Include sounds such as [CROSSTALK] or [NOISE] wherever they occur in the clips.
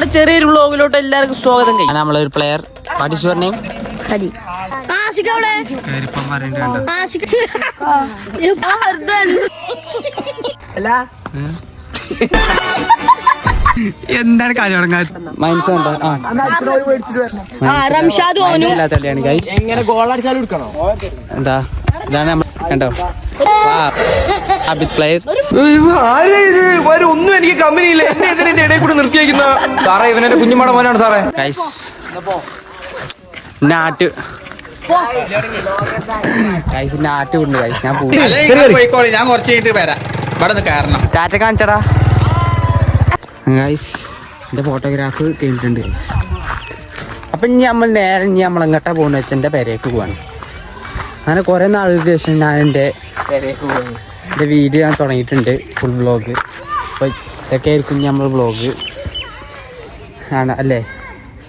നമ്മുടെ ചെറിയൊരു വ്ളോഗിലോട്ട് എല്ലാവർക്കും സ്വാഗതം കഴിയും ഒരു പ്ലെയർ പറഞ്ഞേ എന്താണ് കാര്യം തുടങ്ങാൻ എടുക്കണോ? എന്താ? ഇതാണ് നമ്മൾ കണ്ടോ? ഒന്നും എനിക്ക് കമ്പനിയില്ല എന്നെ ഇതിന്റെ ഇടയിൽ കൂടെ നിർത്തിയേക്കുന്ന? സാറേ ഇവനെ കുഞ്ഞുമാടെ മോനാണ് സാറേ. നാട്ട് ഞാൻ പോയിക്കോളി. ഞാൻ കുറച്ച് കഴിഞ്ഞിട്ട് വരാം. ഇവിടെ കാരണം ചാറ്റ കാണിച്ചടാ. ഗൈസ് എന്റെ ഫോട്ടോഗ്രാഫ് കഴിഞ്ഞിട്ടുണ്ട് അപ്പൊ അപ്പം ഇനി നമ്മൾ നേരെ ഇനി നമ്മൾ പോകുന്ന പോകുന്നത് വെച്ചാൽ എന്റെ പെരേക്ക് പോവാണ്. അങ്ങനെ കുറേ നാളുകൾക്ക് ശേഷം ഞാൻ എന്റെ എന്റെ വീഡിയോ ഞാൻ തുടങ്ങിയിട്ടുണ്ട് ഫുൾ വ്ളോഗ് അപ്പോൾ ഇതൊക്കെ ആയിരിക്കും നമ്മൾ വ്ളോഗ് ആണ് അല്ലേ?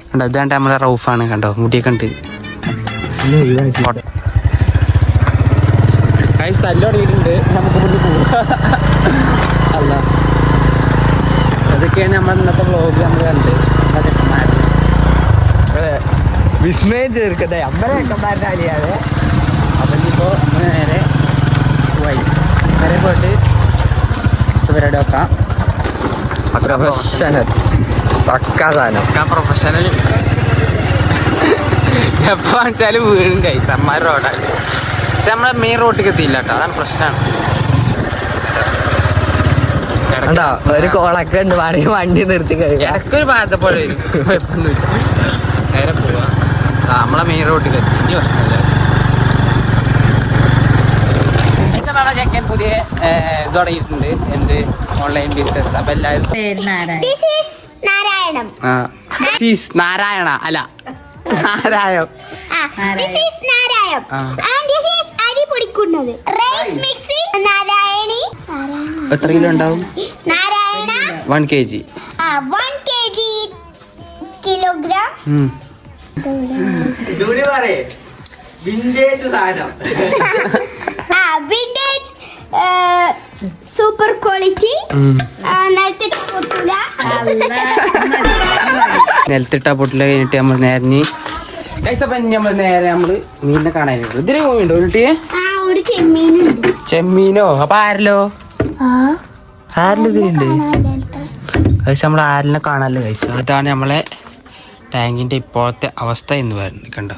കണ്ടോ ഇതാണ്ട് നമ്മളെ റൗഫാണ് കണ്ടോ? മുടിയൊക്കെ ഉണ്ട്. ഗൈസ് തല്ല് തുടങ്ങിയിട്ടുണ്ട്. നമുക്ക് മുന്നിൽ പോവാം. അല്ല. അതൊക്കെയാണ് നമ്മൾ ഇന്നത്തെ വ്ളോഗ് നമ്മൾ കണ്ട് വിസ്മയം ചേർക്കട്ടെ അമ്പലക്കന്മാരുടെ അലിയാണ് അപ്പം ഇനിയിപ്പോൾ നമ്മൾ നേരെ പോയി. നേരെ പോയിട്ട് ഇവരുടെ ഒക്കെ പ്രൊഫഷണൽ പക്കാ സാധനം. പ്രൊഫഷണൽ എപ്പോൾ വെച്ചാലും വീടും കൈസ് അമ്മാർ റോഡാണ് പക്ഷെ നമ്മളെ മെയിൻ റോട്ടിലേക്ക് എത്തിയില്ല കേട്ടോ. അതാണ് പ്രശ്നമാണ് കണ്ടോ ഒരു കോളൊക്കെ ഉണ്ട്. വണ്ടി നിർത്തി ഇടയ്ക്കൊരു ഭാഗത്തെ പോലെ കുഴപ്പമൊന്നുമില്ല. നേരെ പോവാ. നമ്മളെ മെയിൻ റോട്ടിൽ എത്തി. ഇനി പ്രശ്നമില്ല നമ്മളെ ചെക്കൻ പുതിയ ഇത് തുടങ്ങിയിട്ടുണ്ട്. എന്ത് ഓൺലൈൻ ബിസിനസ് അപ്പൊ എല്ലാവരും നാരായണം. ആ. ചീസ് നാരായണ. അല്ല. നാരായം. ദിസ് ഈസ് നാരായം. ആൻഡ് ദിസ് ഈസ് അരി പൊടിക്കുന്നത്. റൈസ് മിക്സിംഗ് നാരായണി. എത്ര കിലോ ഉണ്ടാവും? Narayana. One K G one K G kilogram ഇതുകൂടി പറയേ. വിന്റേജ് സാധനം. [LAUGHS] നിലത്തിട്ട പൊട്ടില. കഴിഞ്ഞിട്ട് നമ്മൾ നേരെ നമ്മൾ നമ്മൾ നേരെ നമ്മൾ മീനിനെ കാണാനുണ്ട് ഇതിന് പോയിണ്ടോ ഉരുട്ടിയെ? ചെമ്മീനോ? അപ്പൊ ആരല്ലോ? ആ. ആരിലും ഇതിലുണ്ട്. ഗൈസ് നമ്മൾ ആരിനെ കാണാല്ലോ ഗൈസ് അതാണ് നമ്മളെ ടാങ്കിന്റെ ഇപ്പോഴത്തെ അവസ്ഥ എന്ന് പറയുന്നത്. കണ്ടോ?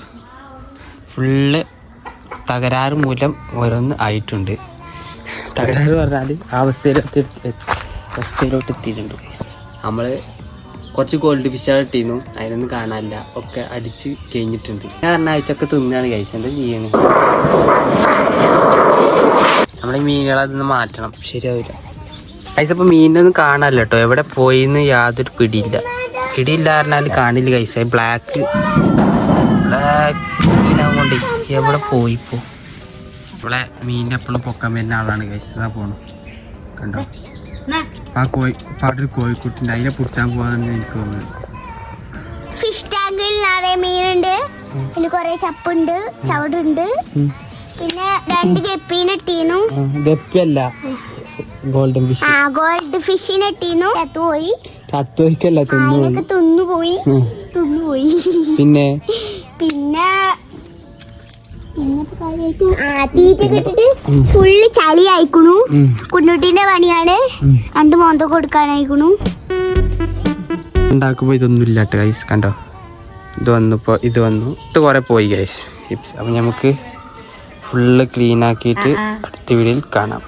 ഫുള്ള് തകരാറ് മൂലം ഓരോന്ന് ആയിട്ടുണ്ട്. തകരാറ് പറഞ്ഞാൽ ആ അവസ്ഥയിലോട്ട് എത്തിയിട്ടുണ്ട്. നമ്മൾ കുറച്ച് ഗോൾഡ് ഫിഷാണ് ഇട്ടിരുന്നു അതിനൊന്നും കാണാനില്ല. ഒക്കെ അടിച്ച് കഴിഞ്ഞിട്ടുണ്ട്. ഞാൻ പറഞ്ഞ ആഴ്ചയൊക്കെ തിന്നാണ് കഴിച്ചത് എന്താ നമ്മളെ മീനുകളെ അതൊന്ന് മാറ്റണം. ശരിയാവില്ല. കൈസ് അപ്പോൾ മീനൊന്നും കാണാനില്ല കേട്ടോ എവിടെ പോയിന്ന് യാതൊരു പിടിയില്ല. പിടിയില്ല പറഞ്ഞാൽ കാണില്ല കൈസ ബ്ലാക്ക് ബ്ലാക്ക് മീനാകൊണ്ട് എവിടെ പോയി ഇപ്പോ ഇവിടെ മീനിനെ എപ്പോഴും പൊക്കാൻ വരുന്ന ആളാണ് കഴിച്ചതാ പോണു. കണ്ടോ? ആ കോഴി പാട്ടൊരു കോഴിക്കുട്ടിന്റെ അതിനെ പിടിച്ചാൻ പോകാന്ന് എനിക്ക് തോന്നുന്നു ഫിഷ് ടാങ്കിൽ നിറയെ മീനുണ്ട്. പിന്നെ കുറെ ചപ്പുണ്ട് ചവടുണ്ട്. പിന്നെ രണ്ട് ഗപ്പീനെ ഇട്ടീനു. ഗപ്പിയല്ല. ഗോൾഡൻ ഫിഷ് ആ ഗോൾഡ് ഫിഷിനെ ഇട്ടീനു. ചത്തുപോയിക്കല്ല തിന്നുപോയി. ഉം. തിന്നുപോയി. പിന്നെ? പിന്നെ ഫുള്ള് ചളി അയക്കണു. കുഞ്ഞുട്ടീന്റെ പണിയാണ്. രണ്ട് മോന്ത കൊടുക്കാനായിക്കണു. ഉണ്ടാക്കുമ്പോൾ ഇതൊന്നും ഇല്ലാട്ട് ഗൈസ് കണ്ടോ? ഇത് വന്നപ്പോൾ ഇത് വന്നു. ഇത് കുറെ പോയി ഗൈസ് അപ്പം നമുക്ക് ഫുള്ള് ക്ലീൻ ആക്കിയിട്ട് അടുത്ത വീഡിയോയിൽ കാണാം.